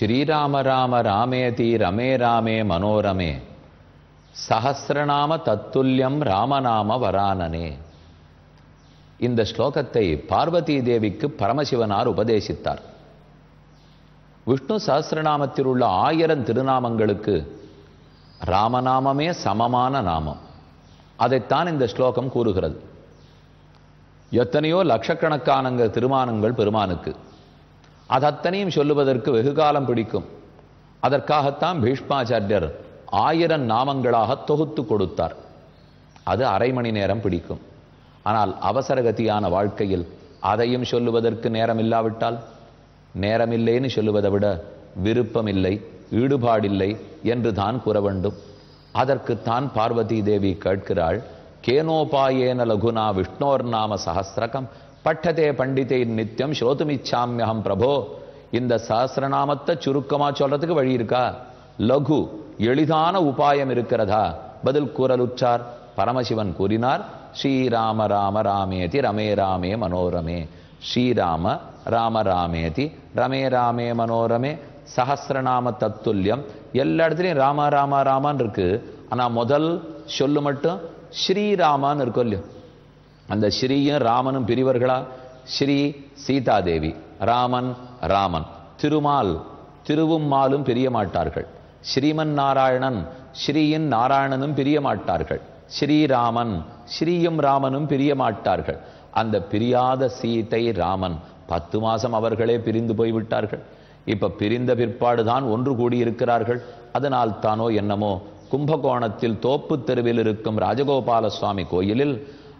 ஸ்ரீராம ராம ராமேதி ரமே ராமே மனோரமே. சஹசிரநாம தத்துல்யம் ராமநாம வரானனே. இந்த ஸ்லோகத்தை பார்வதி தேவிக்கு பரமசிவனார் உபதேசித்தார். விஷ்ணு சஹசிரநாமத்தில் உள்ள ஆயிரம் திருநாமங்களுக்கு ராமநாமமே சமமான நாமம். அதைத்தான் இந்த ஸ்லோகம் கூறுகிறது. எத்தனையோ லட்சக்கணக்கான திருமானங்கள் பெருமானுக்கு. அது அத்தனையும் சொல்லுவதற்கு வெகு காலம் பிடிக்கும். அதற்காகத்தான் பீஷ்மாச்சாரியர் ஆயிரம் நாமங்களாக தொகுத்து கொடுத்தார். அது அரை மணி நேரம் பிடிக்கும். ஆனால் அவசரகதியான வாழ்க்கையில் அதையும் சொல்லுவதற்கு நேரம் இல்லாவிட்டால் நேரமில்லைன்னு சொல்லுவதை விட விருப்பமில்லை ஈடுபாடில்லை என்று தான் கூற வேண்டும். அதற்குத்தான் பார்வதி தேவி கேட்கிறாள் கேனோபாயேன லகுனா விஷ்ணோர் நாம சகசிரகம் பட்டதே பண்டிதை நித்தியம் ஸ்ரோதுமிச்சாமியகம் பிரபோ. இந்த சஹசிரநாமத்தை சுருக்கமா சொல்றதுக்கு வழி இருக்கா? லகு எளிதான உபாயம் இருக்கிறதா? பதில் கூறலுற்றார். பரமசிவன் கூறினார் ஸ்ரீராம ராம ராமேதி ரமே ராமே மனோரமே. ஸ்ரீராம ராம ராமேதி ரமே ராமே மனோரமே. சஹசிரநாம தத்துல்யம் எல்லா இடத்துலையும் ராம ராம ராமான் இருக்கு. ஆனா முதல் சொல்லு மட்டும் ஸ்ரீராமான்னு இருக்கும் இல்லையோ? அந்த ஸ்ரீயும் ராமனும் பிரிவர்களா? ஸ்ரீ சீதாதேவி. ராமன் ராமன். திருமால் திருவும் மாலும் பிரிய மாட்டார்கள் ஸ்ரீமன் நாராயணன் ஸ்ரீயின் நாராயணனும் பிரிய மாட்டார்கள் ஸ்ரீராமன் ஸ்ரீயும் ராமனும் பிரிய மாட்டார்கள் அந்த பிரியாத சீதை ராமன் பத்து மாசம் அவர்களே பிரிந்து போய்விட்டார்கள். இப்ப பிரிந்த பிற்பாடுதான் ஒன்று கூடி இருக்கிறார்கள் அதனால் தானோ என்னமோ கும்பகோணத்தில் தோப்பு தெருவில் இருக்கும் ராஜகோபால சுவாமி கோயிலில்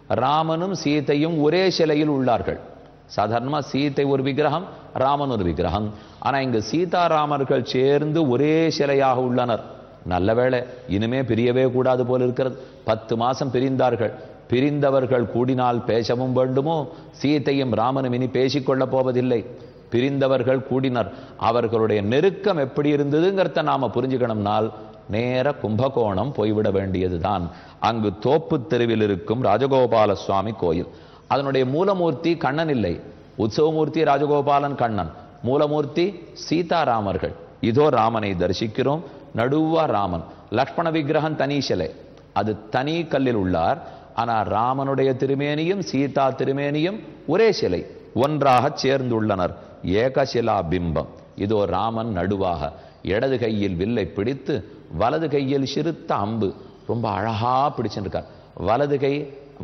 ராமனும் சீதையும் ஒரே சிலையில் உள்ளார்கள். சாதாரணமாக சீதை ஒரு விக்கிரகம் ராமன் ஒரு விக்கிரகம். ஆனா இங்கு சீதாராமர்கள் சேர்ந்து ஒரே சிலையாக உள்ளனர். நல்ல வேளை இனிமே பிரியவே கூடாது போல இருக்கிறது. பத்து மாசம் பிரிந்தார்கள். பிரிந்தவர்கள் கூடினால் பேசவும் வேண்டுமோ? சீதையும் ராமனும் இனி பேசிக்கொள்ளப் போவதில்லை. பிரிந்தவர்கள் கூடினர். அவர்களுடைய நெருக்கம் எப்படி இருந்ததுங்கிறத நாம புரிஞ்சுக்கணும்னால் நேர கும்பகோணம் போய்விட வேண்டியதுதான். அங்கு தோப்பு தெருவில் இருக்கும் ராஜகோபால சுவாமி கோயில். அதனுடைய மூலமூர்த்தி கண்ணன் இல்லை. உற்சவமூர்த்தி ராஜகோபாலன் கண்ணன். மூலமூர்த்தி சீதாராமர்கள். இதோ ராமனை தரிசிக்கிறோம். நடுவா ராமன். லக்ஷ்மண விக்கிரகம் தனி சிலை அது தனி கல்லில் உள்ளார். ஆனா ராமனுடைய திருமேனியும் சீதா திருமேனியும் ஒரே சிலை. ஒன்றாக சேர்ந்துள்ளனர். ஏகசிலா பிம்பம் இதோ ராமன் நடுவாக. இடது கையில் வில்லை பிடித்து வலது கையில் சிறுத்த அம்பு. ரொம்ப அழகா பிடிச்சிருக்கார். வலது கை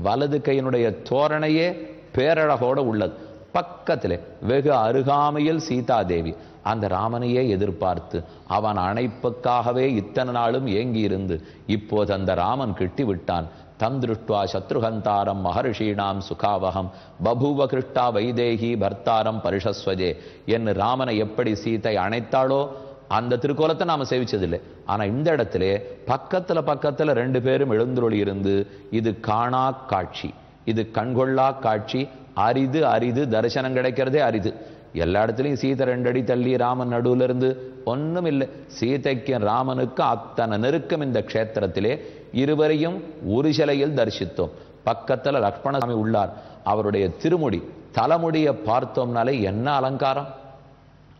வலது கையினுடைய தோரணையே பேரழகோட உள்ளது. பக்கத்திலே வெகு அருகாமையில் சீதாதேவி. அந்த ராமனையே எதிர்பார்த்து அவன் அணைப்புக்காகவே இத்தனை நாளும் ஏங்கியிருந்து இப்போது அந்த ராமன் கிட்டி விட்டான் தம் திருஷ்டுவா சத்ருகந்தாரம் மகர்ஷீணாம் சுகாவகம் பபூவ கிருஷ்டா வைதேகி பர்த்தாரம் பரிஷஸ்வஜே என்று ராமனை எப்படி சீதை அணைத்தாளோ அந்த திருக்கோலத்தை நாம சேவிச்சதில்லை. ஆனால் இந்த இடத்துல பக்கத்துல பக்கத்துல ரெண்டு பேரும் எழுந்துருளி இருந்து இது காணா காட்சி இது கண்கொள்ளா காட்சி அரிது அரிது தரிசனம் கிடைக்கிறதே அரிது. எல்லா இடத்துலையும் சீதை ரெண்டடி தள்ளி ராமன் நடுவுல இருந்து ஒன்றும் இல்லை சீதைக்கும் ராமனுக்கும் அத்தனை நெருக்கம் இந்த க்ஷேத்திரத்திலே. இருவரையும் ஒரு சிலையில் தரிசித்தோம். பக்கத்துல லக்ஷ்மணசாமி உள்ளார். அவருடைய திருமுடி தலைமுடியை பார்த்தோம்னாலே என்ன அலங்காரம்?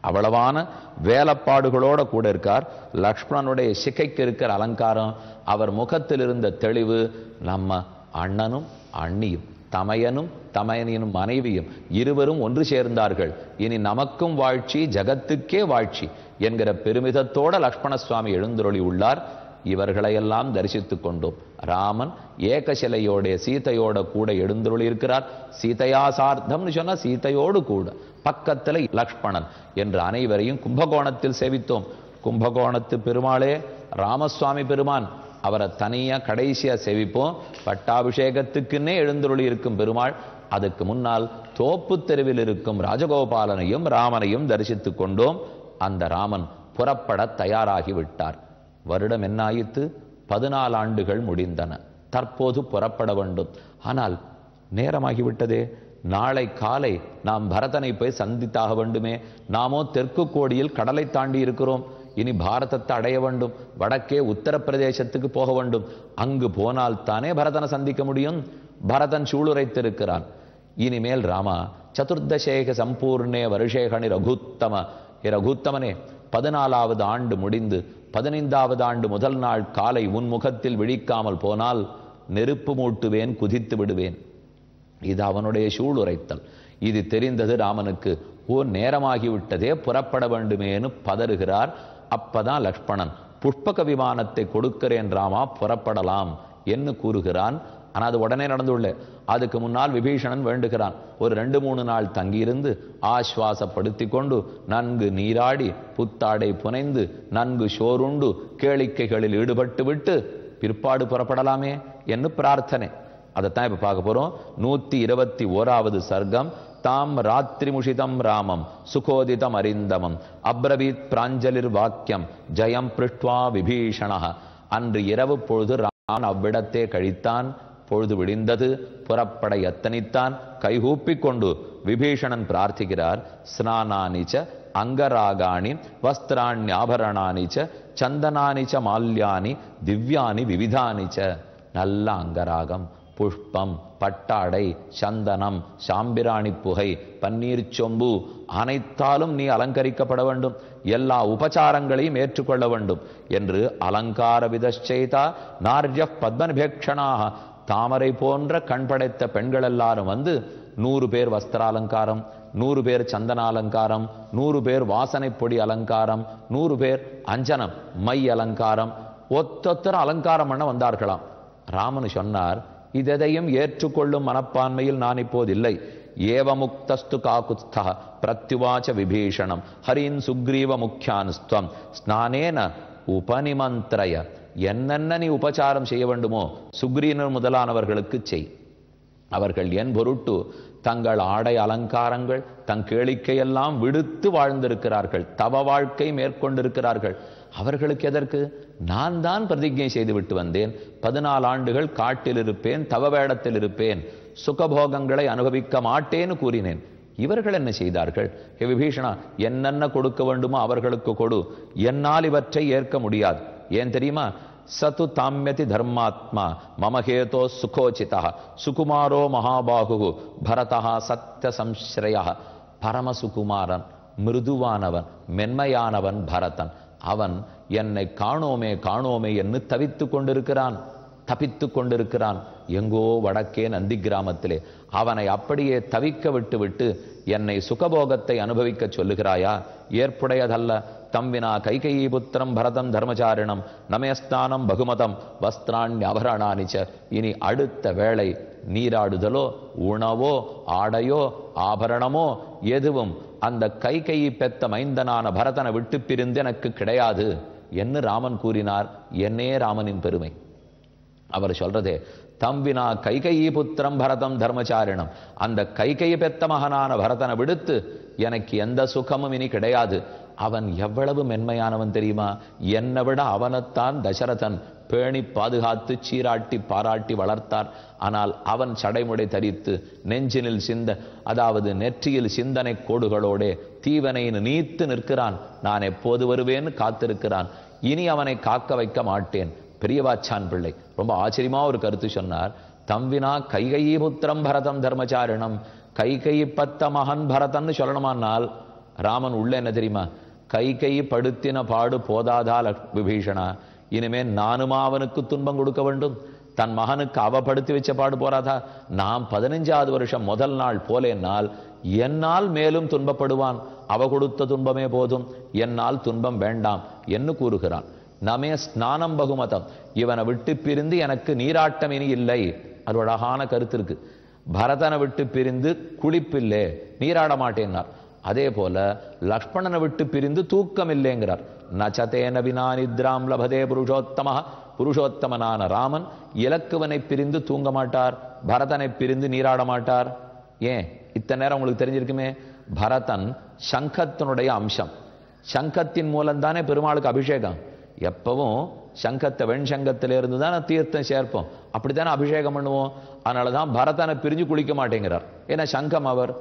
அவ்வளவான வேலைப்பாடுகளோட கூட இருக்கார். லக்ஷ்மணனுடைய சிக்கைக்கு இருக்கிற அலங்காரம் அவர் முகத்தில் இருந்த தெளிவு நம்ம அண்ணனும் அண்ணியும் தமையனும் தமையனினும் மனைவியும் இருவரும் ஒன்று சேர்ந்தார்கள். இனி நமக்கும் வாழ்ச்சி ஜகத்துக்கே வாழ்ச்சி. என்கிற பெருமிதத்தோட லக்ஷ்மண சுவாமி எழுந்துருளி உள்ளார் இவர்களையெல்லாம் தரிசித்துக் கொண்டோம். ராமன் ஏகசிலையோட சீதையோட கூட எழுந்துருளி இருக்கிறார் சீதையா சார்த்தம்னு சொன்னா சீதையோடு கூட. பக்கத்துல லக்ஷ்மணன் என்று அனைவரையும் கும்பகோணத்தில் சேவித்தோம். கும்பகோணத்து பெருமாளே ராமசுவாமி பெருமான் அவரை தனியா கடைசியா சேவிப்போம். பட்டாபிஷேகத்துக்குன்னே எழுந்துருளி இருக்கும் பெருமாள். அதுக்கு முன்னால் தோப்பு தெருவில் இருக்கும் ராஜகோபாலனையும் ராமனையும் தரிசித்துக் கொண்டோம். அந்த ராமன் புறப்பட தயாராகிவிட்டார். வருடம் என்னாயிற்று? பதினாலு ஆண்டுகள் முடிந்தன. தற்போது புறப்பட வேண்டும். ஆனால் நேரமாகிவிட்டதே. நாளை காலை நாம் பரதனை போய் சந்தித்தாக வேண்டுமே. நாமோ தெற்கு கோடியில் கடலை தாண்டி இருக்கிறோம். இனி பாரதத்தை அடைய வேண்டும். வடக்கே உத்தரப்பிரதேசத்துக்கு போக வேண்டும். அங்கு போனால் தானே பரதனை சந்திக்க முடியும்? பரதன் சூளுரைத்திருக்கிறான். இனிமேல் ராமா சதுர்தசேக சம்பூர்ணே வருஷேகணி ரகுத்தம. ஏ ரகுத்தமனே பதினாலாவது ஆண்டு முடிந்து பதினைந்தாவது ஆண்டு முதல் நாள் காலை உன் முகத்தில் விழிக்காமல் போனால் நெருப்பு மூட்டுவேன் குதித்து விடுவேன். இது அவனுடைய சூளுரைத்தல். இது தெரிந்தது ராமனுக்கு ஓ நேரமாகிவிட்டதே புறப்பட வேண்டுமேனு பதறுகிறார். அப்பதான் லக்ஷ்மணன் புஷ்பக விமானத்தை கொடுக்கிறேன் ராமா புறப்படலாம் என்று கூறுகிறான். ஆனா அது உடனே நடந்துள்ள. அதுக்கு முன்னால் விபீஷணன் வேண்டுகிறான். ஒரு ரெண்டு மூணு நாள் தங்கியிருந்து ஆஸ்வாசப்படுத்தி கொண்டு நன்கு நீராடி புத்தாடை புனைந்து நன்கு சோறுண்டு கேளிக்கைகளில் ஈடுபட்டு விட்டு பிற்பாடு புறப்படலாமே என்று பிரார்த்தனை. அதைத்தான் இப்ப பார்க்க போறோம். நூத்தி இருபத்தி ஓராவது சர்க்கம். தாம் ராத்திரி முஷிதம் ராமம் சுகோதிதம் அரிந்தமம். அப்ரவீத் பிராஞ்சலிர் வாக்கியம் ஜயம் பிருஷ்டுவா விபீஷண அன்று இரவு பொழுது ராமன் அவ்விடத்தே கழித்தான் பொழுது விடிந்தது. புறப்பட எத்தனித்தான் கைகூப்பிக் கொண்டு விபீஷணன் பிரார்த்திக்கிறார். ஸ்நானானிச்ச அங்கராகாணி வஸ்திராணியாபரணானிச்ச ச மால்யானி திவ்யானி விவிதானிச்ச. நல்ல அங்கராகம் புஷ்பம் பட்டாடை சந்தனம் சாம்பிராணி புகை பன்னீர் சொம்பு அனைத்தாலும் நீ அலங்கரிக்கப்பட வேண்டும். எல்லா உபச்சாரங்களையும் ஏற்றுக்கொள்ள வேண்டும் என்று அலங்கார விதச்செய்தா நார்ய பத்மனிபேக்ஷனாக தாமரை போன்ற கண் படைத்த பெண்கள் எல்லாரும் வந்து நூறு பேர் வஸ்திராலங்காரம் நூறு பேர் சந்தன அலங்காரம் நூறு பேர் வாசனை பொடி அலங்காரம் நூறு பேர் அஞ்சனம் மை அலங்காரம் ஒத்தொத்தர அலங்காரம் பண்ண வந்தார்களாம். ராமனு சொன்னார் இதெதையும் ஏற்றுக்கொள்ளும் மனப்பான்மையில் நான் இப்போது இல்லை. ஏவமுக்தஸ்து காகுஸ்தா பிரத்யுவாச்ச விபீஷணம் ஹரின் சுக்ரீவ முக்கியான்ஸ்துவம் ஸ்நானேன உபனிமந்திரய என்னென்ன நீ உபச்சாரம் செய்ய வேண்டுமோ சுக்ரீனர் முதலானவர்களுக்கு செய். அவர்கள் என் பொருட்டு தங்கள் ஆடை அலங்காரங்கள் தங் கேளிக்கையெல்லாம் விடுத்து வாழ்ந்திருக்கிறார்கள். தவ வாழ்க்கை மேற்கொண்டிருக்கிறார்கள். அவர்களுக்கு எதற்கு? நான் தான் பிரதிஜை செய்து விட்டு வந்தேன். பதினாலு ஆண்டுகள் காட்டில் இருப்பேன் தவ வேடத்தில் இருப்பேன். சுகபோகங்களை அனுபவிக்க மாட்டேன்னு கூறினேன். இவர்கள் என்ன செய்தார்கள்? ஹே விபீஷணா என்னென்ன கொடுக்க வேண்டுமோ அவர்களுக்கு கொடு. என்னால் இவற்றை ஏற்க முடியாது. ஏன் தெரியுமா சது தாமியதி தர்மாத்மா மமஹேதோ சுகோச்சிதா சுகுமாரோ மகாபாகு பரதா சத்திய சம்ஸ்ரய பரமசுகுமாரன் மிருதுவானவன் மென்மையானவன் பரதன் அவன் என்னை காணோமே காணோமே என்று தவித்து கொண்டிருக்கிறான் தப்பித்து கொண்டிருக்கிறான் எங்கோ வடக்கே நந்தி கிராமத்திலே அவனை அப்படியே தவிக்க விட்டு விட்டு என்னை சுகபோகத்தை அனுபவிக்க சொல்லுகிறாயா ஏற்புடையதல்ல தம்வினா கைகையீ புத்திரம் பரதம் தர்மச்சாரிணம் நமயஸ்தானம் பகுமதம் வஸ்திராண்யபரணானிச்ச இனி அடுத்த வேளை நீராடுதலோ உணவோ ஆடையோ ஆபரணமோ எதுவும் அந்த கைகையை பெத்த மைந்தனான பரதனை விட்டு பிரிந்து எனக்கு கிடையாது என்று ராமன் கூறினார் என்னே ராமனின் பெருமை அவர் சொல்றதே தம்பினா கைகையி புத்திரம் பரதம் தர்மச்சாரிணம் அந்த கைகையை பெத்த மகனான பரதனை விடுத்து எனக்கு எந்த சுகமும் இனி கிடையாது அவன் எவ்வளவு மென்மையானவன் தெரியுமா? என்னை விட அவனைத்தான் தசரதன் பேணி பாதுகாத்து சீராட்டி பாராட்டி வளர்த்தார். ஆனால் அவன் சடைமுடை தரித்து நெஞ்சினில் சிந்த அதாவது நெற்றியில் சிந்தனை கோடுகளோடே தீவனையின் நீத்து நிற்கிறான். நான் எப்போது வருவேன்னு காத்திருக்கிறான். இனி அவனை காக்க வைக்க மாட்டேன். பெரியவாச்சான் பிள்ளை ரொம்ப ஆச்சரியமா ஒரு கருத்து சொன்னார். தம்பினா கைகையி புத்திரம் பரதம் தர்மச்சாரிணம் கைகை பத்த மகன் பரதன்னு சொல்லணுமானால் ராமன் உள்ள என்ன தெரியுமா? கை கை படுத்தின பாடு போதாதா விபீஷணா? இனிமே நானுமா அவனுக்கு துன்பம் கொடுக்க வேண்டும்? தன் மகனுக்கு அவ படுத்தி வச்ச பாடு போறாதா? நாம் பதினஞ்சாவது வருஷம் முதல் நாள் போலேனால் என்னால் மேலும் துன்பப்படுவான். அவ கொடுத்த துன்பமே போதும். என்னால் துன்பம் வேண்டாம் என்று கூறுகிறான். நமே ஸ்நானம் பகுமதம். இவனை விட்டு பிரிந்து எனக்கு நீராட்டம் இனி இல்லை. அது அழகான கருத்து இருக்கு. பரதனை விட்டு பிரிந்து குளிப்பில்லே. நீராட மாட்டேன்னார். அதே போல லக்ஷ்மணனை விட்டு பிரிந்து தூக்கம் இல்லைங்கிறார் நச்சதேன வினா நித்ராம் லபதே புருஷோத்தம புருஷோத்தமனான ராமன் இலக்குவனை பிரிந்து தூங்க மாட்டார். பரதனை பிரிந்து நீராட மாட்டார். ஏன்? இத்தனை நேரம் உங்களுக்கு தெரிஞ்சிருக்குமே? பரதன் சங்கத்தினுடைய அம்சம். சங்கத்தின் மூலம்தானே பெருமாளுக்கு அபிஷேகம். எப்பவும் சங்கத்தை வெண் சங்கத்தில தானே தீர்த்தம் சேர்ப்போம். அப்படித்தானே அபிஷேகம் பண்ணுவோம். அதனால தான் பரதனை பிரிஞ்சு குளிக்க மாட்டேங்கிறார். ஏன்னா சங்கம் அவர்.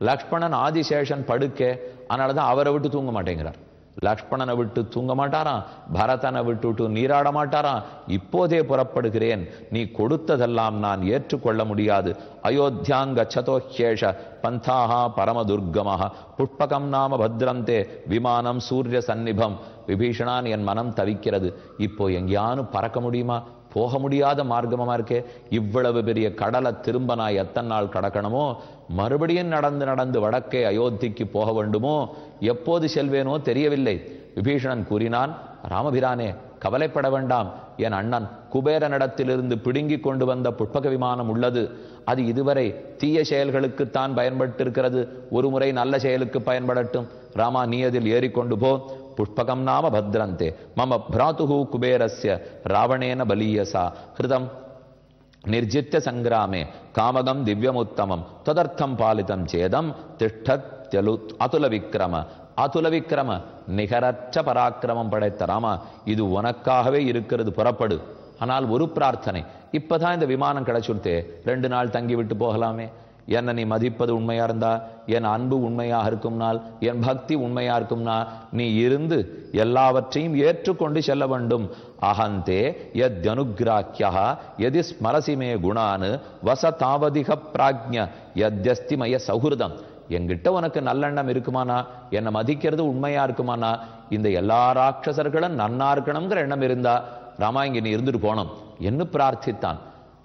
லக்ஷ்மணன் ஆதிசேஷன் படுக்க அதனால தான் அவரை விட்டு தூங்க மாட்டேங்கிறார். லக்ஷ்மணனை விட்டு தூங்க மாட்டாராம் பரதனை விட்டு நீராட மாட்டாராம். இப்போதே புறப்படுகிறேன் நீ கொடுத்ததெல்லாம் நான் ஏற்றுக்கொள்ள முடியாது. அயோத்தியாங்க சதோஹேஷ பந்தாஹா பரமதுர்கமஹ. புஷ்பகம் நாம பத்ரந்தே விமானம் சூரிய சந்நிபம். விபீஷணான் என் மனம் தவிக்கிறது. இப்போ எங்கேயானு பறக்க முடியுமா? போக முடியாத மார்க்கமா இருக்கே? இவ்வளவு பெரிய கடலை திரும்ப நான் எத்தனை நாள் கடக்கணுமோ? மறுபடியும் நடந்து நடந்து வடக்கே அயோத்திக்கு போக வேண்டுமோ? எப்போது செல்வேனோ தெரியவில்லை. விபீஷணன் கூறினான் ராமபிரானே கவலைப்பட வேண்டாம். என் அண்ணன் குபேரனிடத்திலிருந்து பிடுங்கி கொண்டு வந்த புட்பக விமானம் உள்ளது. அது இதுவரை தீய செயல்களுக்குத்தான் பயன்பட்டிருக்கிறது. ஒரு முறை நல்ல செயலுக்கு பயன்படட்டும். ராமா நீ அதில் ஏறிக்கொண்டு போ. पुष्पकं नाम भद्रन्ते। मम भ्रातुः कुबेरस्य रावणेन बलीयसा हृतं निर्जित्य सङ्ग्रामे कामगं दिव्यमुत्तमं। तदर्थं पालितं அதுல விக்ரம அதுல விக்ரம நிகரற்ற பராக்கிரமம் படைத்த ராமா இது உனக்காகவே இருக்கிறது புறப்படு। ஆனால் ஒரு பிரார்த்தனை இப்பதான் இந்த விமானம் கிடைச்சுடுத்தே ரெண்டு நாள் தங்கி விட்டு போகலாமே। என்னை நீ மதிப்பது உண்மையா இருந்தா என் அன்பு உண்மையாக இருக்கும்னால் என் பக்தி உண்மையா இருக்கும்னா நீ இருந்து எல்லாவற்றையும் ஏற்றுக்கொண்டு செல்ல வேண்டும். அகந்தே யத்யனுகிராக்கியா எதி ஸ்மரசி மே குணானு வசதாவதிக பிராஜ்ய யத்யஸ்தி மய சௌஹிருதம். என்கிட்ட உனக்கு நல்லெண்ணம் இருக்குமானா? என்னை மதிக்கிறது உண்மையா இருக்குமானா? இந்த எல்லா ராட்சசர்களும் நன்னா இருக்கணுங்கிற எண்ணம் இருந்தா ராமா இங்க நீ இருந்துட்டு போனோம் என்று பிரார்த்தித்தான்.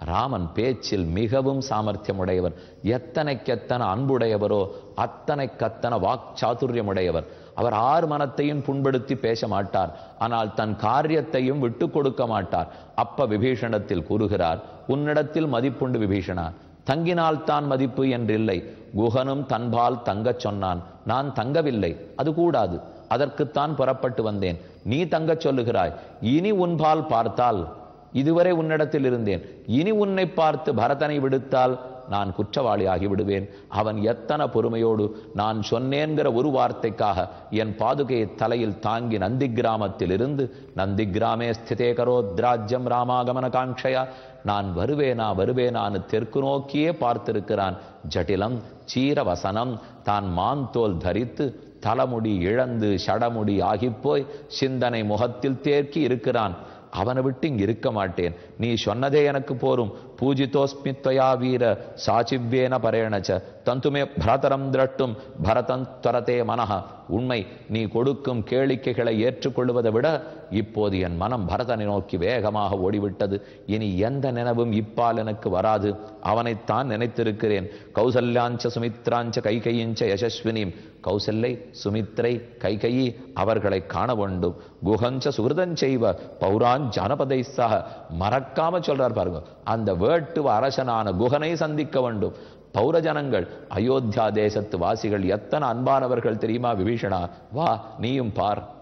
ராமன் பேச்சில் மிகவும் சாமர்த்தியம் உடையவர் எத்தனைக்கெத்தனை அன்புடையவரோ அத்தனைக்கத்தனை வாக்சாதுரியமுடையவர். அவர் ஆறு மனத்தையும் புண்படுத்தி பேச மாட்டார் ஆனால் தன் காரியத்தையும் விட்டு கொடுக்க மாட்டார். அப்ப விபீஷணத்தில் கூறுகிறார் உன்னிடத்தில் மதிப்புண்டு விபீஷணா. தங்கினால்தான் மதிப்பு என்றில்லை. குகனும் தன்பால் தங்கச் சொன்னான். நான் தங்கவில்லை. அது கூடாது. அதற்குத்தான் புறப்பட்டு வந்தேன். நீ தங்கச் சொல்லுகிறாய். இனி உன்பால் பார்த்தால் இதுவரை உன்னிடத்தில் இருந்தேன். இனி உன்னை பார்த்து பரதனை விடுத்தால் நான் குற்றவாளியாகி விடுவேன். அவன் எத்தனை பொறுமையோடு நான் சொன்னேன்கிற ஒரு வார்த்தைக்காக என் பாதுகையை தலையில் தாங்கி நந்தி கிராமத்தில் இருந்து நந்தி கிராமே ஸ்திதே கரோத்ராஜ்யம் ராமாகமன காங்கையா நான் வருவேனா வருவேனான்னு தெற்கு நோக்கியே பார்த்திருக்கிறான். ஜட்டிலம் சீரவசனம் தான் மாந்தோல் தரித்து தலைமுடி இழந்து சடமுடி ஆகிப்போய் சிந்தனை முகத்தில் தேர்க்கி இருக்கிறான். அவனை விட்டு இங்கே இருக்க மாட்டேன். நீ சொன்னதே எனக்கு போரும் பூஜிதோஸ்மி துவயா வீர சாச்சிவ்யேன பரேணச்ச தந்துமே பரதரம் திரட்டும் பரதன் துரத்தே மனஹ உண்மை நீ கொடுக்கும் கேளிக்கைகளை ஏற்றுக்கொள்வதை விட இப்போது என் மனம் பரதனை நோக்கி வேகமாக ஓடிவிட்டது. இனி எந்த நினைவும் இப்பால் எனக்கு வராது. அவனைத்தான் நினைத்திருக்கிறேன். கௌசல்யாஞ்ச சுமித்ராஞ்ச கைகையிஞ்ச யசஸ்வினியும் கௌசல்லை சுமித்ரை கைகையி அவர்களை காண வேண்டும். குஹஞ்ச சுகிருதஞ்செய்வ பௌரான் ஜானபதை சக மறக்காம சொல்றார் பாருங்க. அந்த வேட்டுவ அரசனான குகனை சந்திக்க வேண்டும். பௌரஜனங்கள் அயோத்தியா தேசத்து வாசிகள் எத்தனை அன்பானவர்கள் தெரியுமா விபீஷணா? வா நீயும் பார்.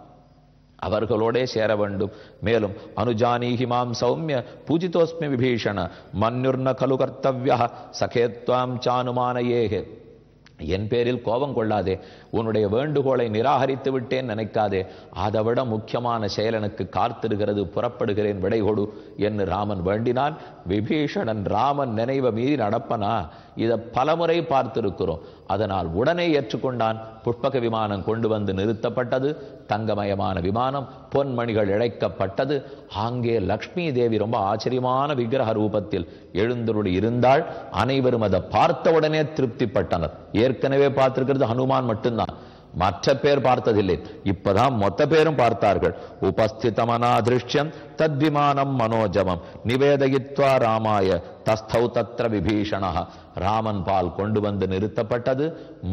அவர்களோடே சேர வேண்டும். மேலும் அனுஜானீஹிமாம் சௌமிய பூஜிதோஸ்மி விபீஷண மன்யுர்ன கலு கர்த்தவிய சகேத்வாம் சானுமானயேகே. என் பேரில் கோபம் கொள்ளாதே. உன்னுடைய வேண்டுகோளை நிராகரித்து விட்டேன் நினைக்காதே. அதை விட முக்கியமான செயல் எனக்கு காத்திருக்கிறது புறப்படுகிறேன் விடை கொடு என்று ராமன் வேண்டினான். விபீஷணன் ராமன் நினைவை மீறி நடப்பனா? இதை பலமுறை பார்த்திருக்கிறோம். அதனால் உடனே ஏற்றுக்கொண்டான். புஷ்பக விமானம் கொண்டு வந்து நிறுத்தப்பட்டது. தங்கமயமான விமானம் பொன்மணிகள் இழைக்கப்பட்டது. அங்கே லக்ஷ்மி தேவி ரொம்ப ஆச்சரியமான விக்கிரக ரூபத்தில் எழுந்தருள் இருந்தால் அனைவரும் அதை பார்த்த உடனே திருப்திப்பட்டனர். ஏற்கனவே பார்த்திருக்கிறது ஹனுமான் மட்டும்தான். மற்ற பேர் பார்த்ததில்லை. இப்பதான் மொத்த பேரும் பார்த்தார்கள். உபஸ்திதமனாதிருஷ்யம் தத்விமானம் மனோஜமம். நிவேதயித்வா ராமாய தஸ்தௌ தத்ர விபீஷணா ராமன் பால் கொண்டு வந்து நிறுத்தப்பட்டது.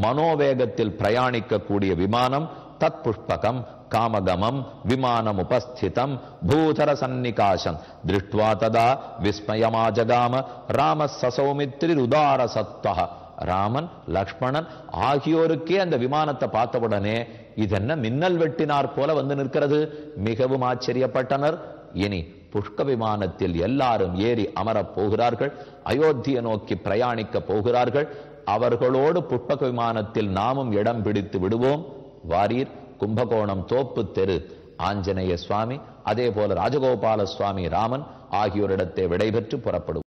மனோவேகத்தில் பிரயாணிக்கக்கூடிய விமானம் தத் புஷ்பகம் காமகமம் விமானம் உபஸ்திதம் பூதர சந்நிகாசம். திருஷ்டுவா ததா விஸ்மயமாஜகாம ராம சசௌமித்ரி உதார சத்வா ராமன் லக்ஷ்மணன் ஆகியோருக்கே அந்த விமானத்தை பார்த்தவுடனே இதென்ன மின்னல் வெட்டினார் போல வந்து நிற்கிறது. மிகவும் ஆச்சரியப்பட்டனர். இனி புஷ்க விமானத்தில் எல்லாரும் ஏறி அமரப் போகிறார்கள். அயோத்தியை நோக்கி பிரயாணிக்க போகிறார்கள். அவர்களோடு புஷ்பக விமானத்தில் நாமும் இடம் பிடித்து விடுவோம். வாரீர் கும்பகோணம் தோப்பு தெரு ஆஞ்சநேய சுவாமி அதே போல ராஜகோபால சுவாமி ராமன் ஆகியோரிடத்தை விடைபெற்று புறப்படுவோம்.